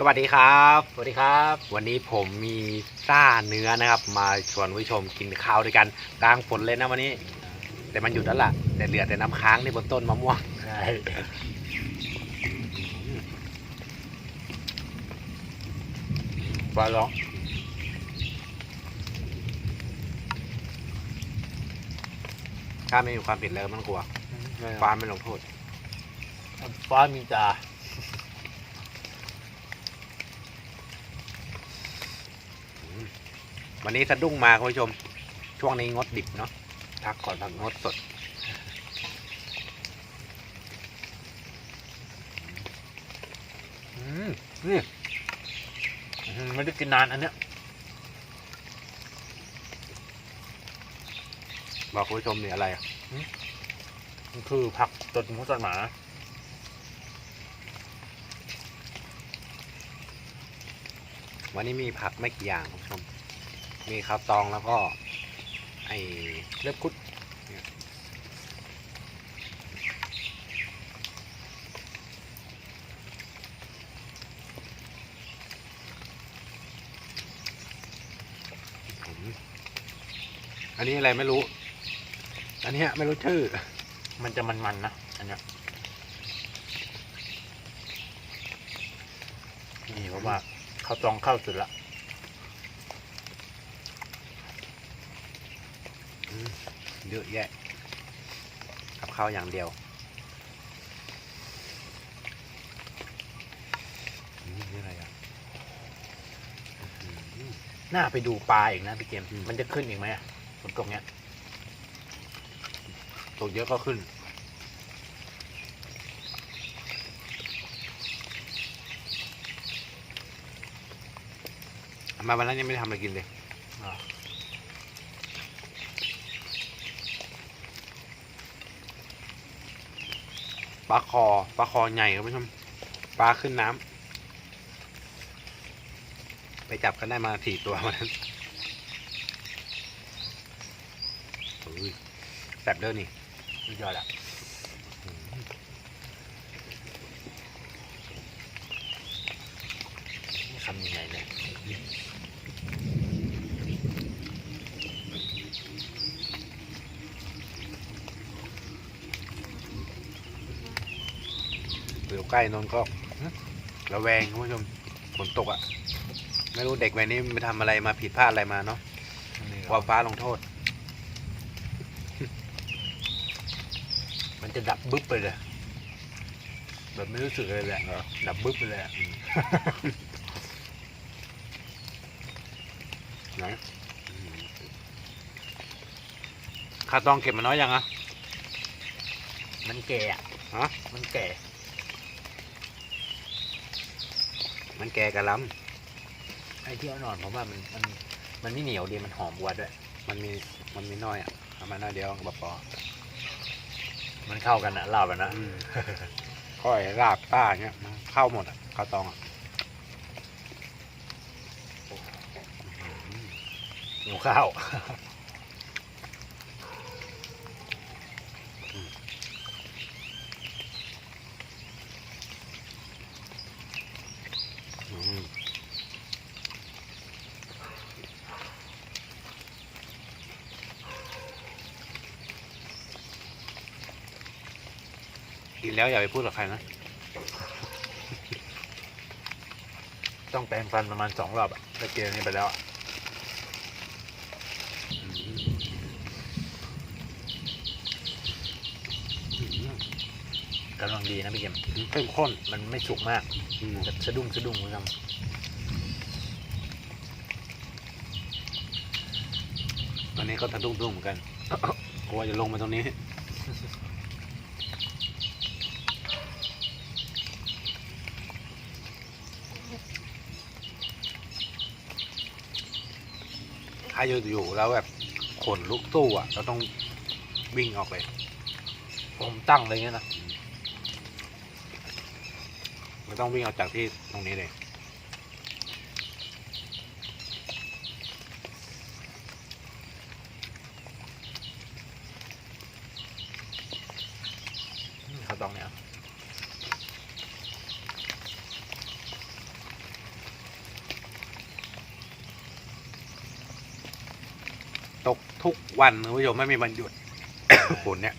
สวัสดีครับ สวัสดีครับ วันนี้ผมมีซ่าเนื้อนะครับ มาชวนผู้ชมกินข้าวด้วยกันกลางฝนเลยนะวันนี้ แต่มันหยุดแล้วล่ะ แต่เหลือแต่น้ำค้างที่บนต้นมะม่วงใช่ฟ้าร้องถ้าไม่มีความผิดแล้วมันกลัวฟ้าไม่ลงโทษฟ้ามีตา วันนี้สะดุ้งมาคุณผู้ชม ช่วงนี้งดดิบเนาะพักก่อนพักงดสด อืมนี่ไม่ได้กินนานอันเนี้ย บอกคุณผู้ชมนี่อะไรอะมันคือผักตดหมูตดหมาวันนี้มีผักไม่กี่อย่างคุณผู้ชม มีข้าวตองแล้วก็ ไอเล็บคุดอันนี้อะไรไม่รู้ อันนี้ไม่รู้ชื่อ มันจะมันๆนะ อันเนี้ยนี่เพราะว่าเขาตองเข้าสุดละ เยอะแยะ กับข้าวอย่างเดียวอืมนี่อะไรอะอืมน่าไปดูปลาอีกนะพี่เกมอืมมันจะขึ้นอีกไหมอะฝนตกเนี้ยตกเยอะก็ขึ้นมาวันนั้นยังไม่ได้ทำอะไรกินเลย อ่า ปลาคอปลาคอใหญ่ครับผู้ชมปลาขึ้นน้ำไปจับกันได้มาสี่ตัววันนั้นโอ้ยแสบเด้อนี่ดยอดอะนี่ทำยังไงเนี่ย อยู่ใกล้นนก็ระแวงคุณผู้ชมฝนตกอะ่ะ ไม่รู้เด็กวัยนี้ไปทำอะไรมาผิดพลาดอะไรมาเนาะนี่ว่าฟ้าลงโทษ มันจะดับบึ๊บไปเลยแบบไม่รู้สึกเลยแหละเหรอดับบึ๊บไปเลยอะไหนข้าวตองเก็บมาน้อยยังอะมันแก่อะฮะมันแก่ มันแก่กระลไอ้ที่เอาหนอนผมว่ามันมันมันไม่เหนียวดีมันหอมกว่าด้วยำมันมีมันมีน้อยอะ่ะเอามาน้อยเดียวกับปอมันเข้ากันอะลาบอะนะอืมก้อยลาบป้าเงี้ยมันเข้าหมดอะ่ะข้าวตองอะ่ะหิวข้าว กินแล้วอย่าไปพูดกับใครนะ ต้องแปรงฟันประมาณสองรอบอะถ้าเจอนี่ไปแล้วอะกำลังดีนะพี่เกมเข้มข้นมันไม่สุกมาก อืมแต่สะดุ้งสะดุ้งคุณผู้ชมตอนนี้ก็ทะดุ้งดุ้งเหมือนกันกลัวจะลงมาตรงนี้ถ้าอยู่อยู่แล้วแบบขนลุกตู้อะ เราต้องวิ่งออกเลยผมตั้งเลยเงี้ยนะ ไม่ต้องวิ่งออกจากที่ตรงนี้เลยขาตอเนี่ยตกทุกวันคุณผู้ชมไม่มีวันหยุดฝนเนี่ย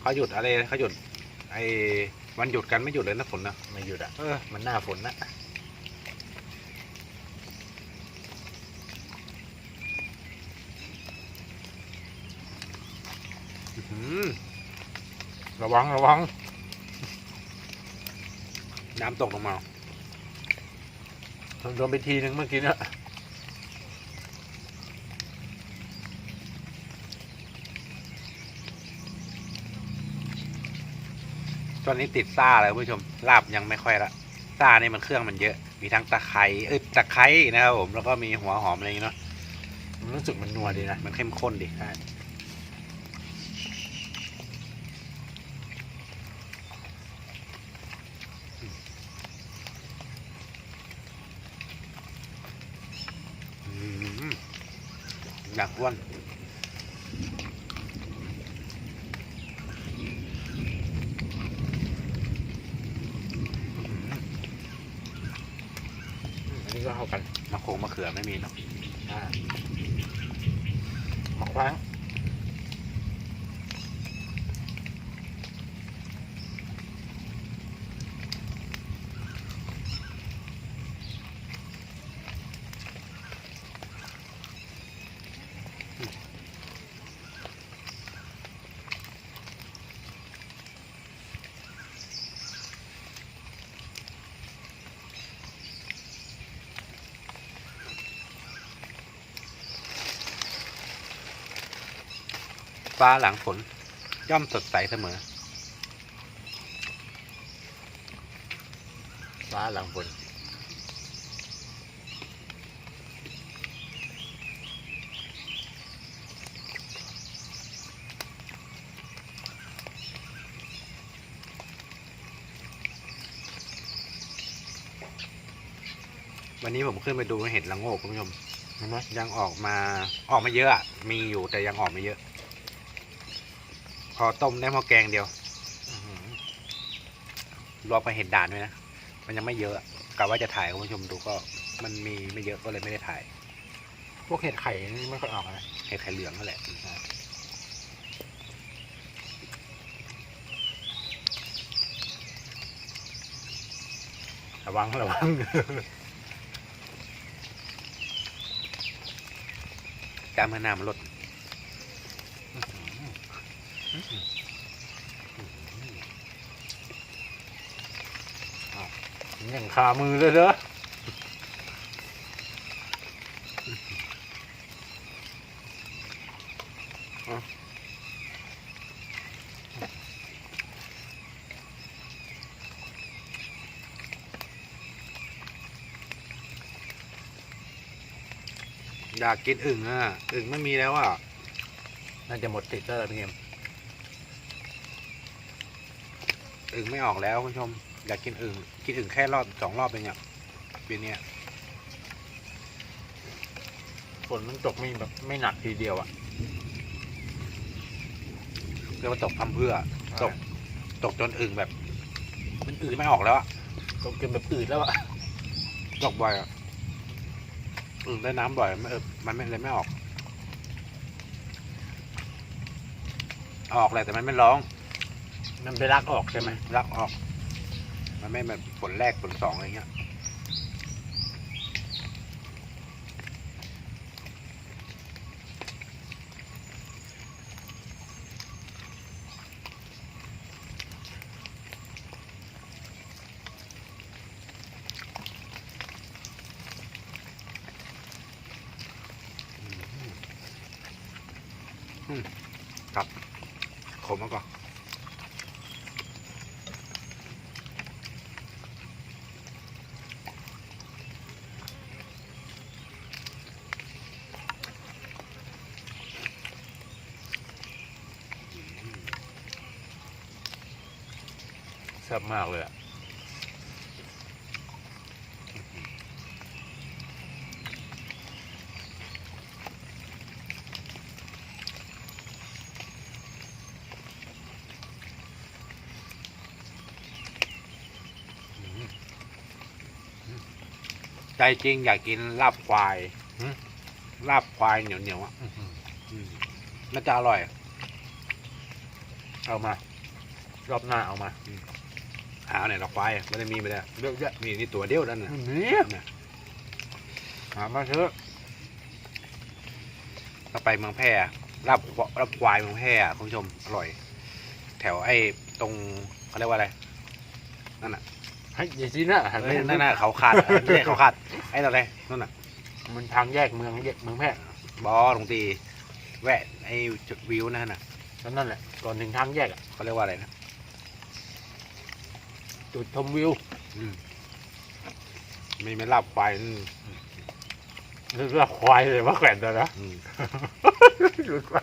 เขาหยุดอะไรเขาหยุดไอ้วันหยุดกันไม่หยุดเลยนะฝนนะ ไม่หยุดอะ เออ มันหน้าฝนนะอื้อหือระวัง ระวัง น้ำตกลงมาโดนไปทีนึงเมื่อกี้เนี่ย ตอนนี้ติดซ่าเลยคุณผู้ชมลาบยังไม่ค่อยละซ่านี่มันเครื่องมันเยอะมีทั้งตะไคร้เอ้ยตะไคร้นะครับผมแล้วก็มีหัวหอมอะไรอย่างเงี้ยเนาะมันรู้สึกมันนัวดีนะมันเข้มข้นดิใช่อืมอยากอ้วน อืมอันนี้ ก็เข้ากันมะโขงมะเขือไม่มีเนาะอ่ามาคว้าง ฟ้าหลังฝนย่อมสดใสเสมอ ฟ้าหลังฝนวันนี้ผมขึ้นไปดูเห็ดละโงกคุณผู้ชมเห็นไหมยังออกมาออกมาเยอะอะ มีอยู่แต่ยังออกไม่เยอะ พอต้มได้พอแกงเดียวอื้อหือรวมไปเห็ดด่านด้วยนะ มันยังไม่เยอะอะกะว่าจะถ่ายให้คุณผู้ชมดูก็ มันมีไม่เยอะก็เลยไม่ได้ถ่าย พวกเห็ดไข่นี่ไม่ค่อยออกนะเห็ดไข่เหลืองนั่นแหละระวังระวังจามเมื่อหน้ามันลด อย่างคามือเลยเด้ออยากกินอึ่งอะ อึ่งไม่มีแล้วอะ น่าจะหมดติดแล้วพี่เกม อึ่งไม่ออกแล้วคุณผู้ชม อยากกินอึ่งกินอึ่งแค่รอบสองรอบเองอะปีเนี้ยฝนมันตกไม่แบบไม่หนักทีเดียวอะเรียกว่าตกทำเพื่อตกตกจนอึ่งแบบ มันอึ่งไม่ออกแล้วอะตกจนแบบอืดแล้วอะตกบ่อยอะอึ่งได้น้ำบ่อยไม่เออมันไม่เลยไม่ออก ออกแหละแต่มันไม่ร้อง มันไปรักออกใช่ไหมรักออก มันไม่แบบผลแรกผลสองอะไรเงี้ยครับขมมากกว่ ซ่บมากเลยอะใจจริงอยากกินลาบควายลาบควายเหนียวเหนียวอะน่าจะอร่อย เอามา รอบหน้าเอามา หาไหนเราควายไม่ได้มีไปเลยเยอะแยะมีนี่ตัวเดียวนั่นน่ะนี่น่ะหามาเถอะถ้าไปเมืองแพร่รับรับควายเมืองแพร่อะคุณผู้ชมอร่อย แถวไอ้ตรงเขาเรียกว่าอะไรให้ยายจีน่ะหันไปเอ้ยนั่นน่ะเขาขาดไม่ใช่เขาขาดไอ้อะไรนั่นน่ะ มันทางแยกเมืองแยกเมืองแพร่บอตรงตีแวะไอ้จุดวิวนั่นน่ะนั่นแหละก่อนถึงทางแยกอะเขาเรียกว่าอะไรนะ จุดชมวิวอืมไม่ไม่รับควายอืมเรียกว่าควายเลยว่าแขวนตัวนะอืมรู้ว่า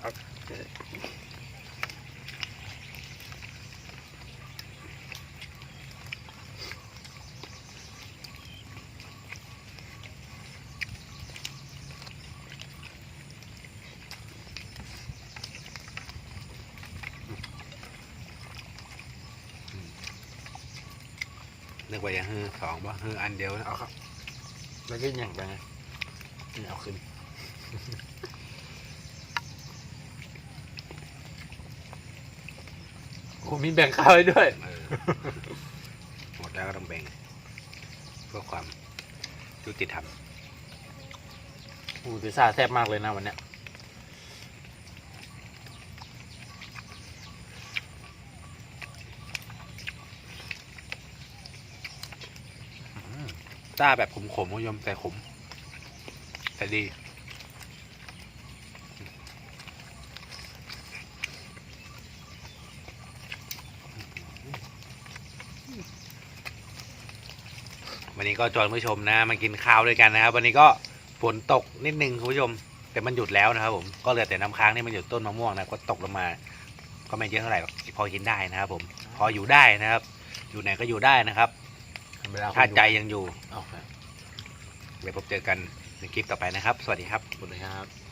นึกว่าจะฮือสองป่ะฮืออันเดียวนะเอาครับ แล้วก็อย่างไปไงนี่เอาขึ้นคงมีแบ่งข้าวให้ด้วย เออหมดแล้วก็ต้องแบ่งเพื่อความยุติธรรมอูพิซซ่าแซ่บมากเลยนะวันเนี้ย ต้าแบบขมๆคุณผู้ชมแต่ขม แต่ดี วันนี้ก็จวนผู้ชมนะ มากินข้าวด้วยกันนะครับ วันนี้ก็ฝนตกนิดนึงคุณผู้ชม แต่มันหยุดแล้วนะครับผม ก็เหลือแต่น้ำค้างที่มันหยุดต้นมะม่วงนะก็ตกลงมา ก็ไม่เยอะเท่าไหร่หรอกพอกินได้นะครับผม พออยู่ได้นะครับ อยู่ไหนก็อยู่ได้นะครับ เวลถ้าใจยังอยู่ เอาครับเดี๋ยวพบเจอกันในคลิปต่อไปนะครับ สวัสดีครับ สวัสดีครับ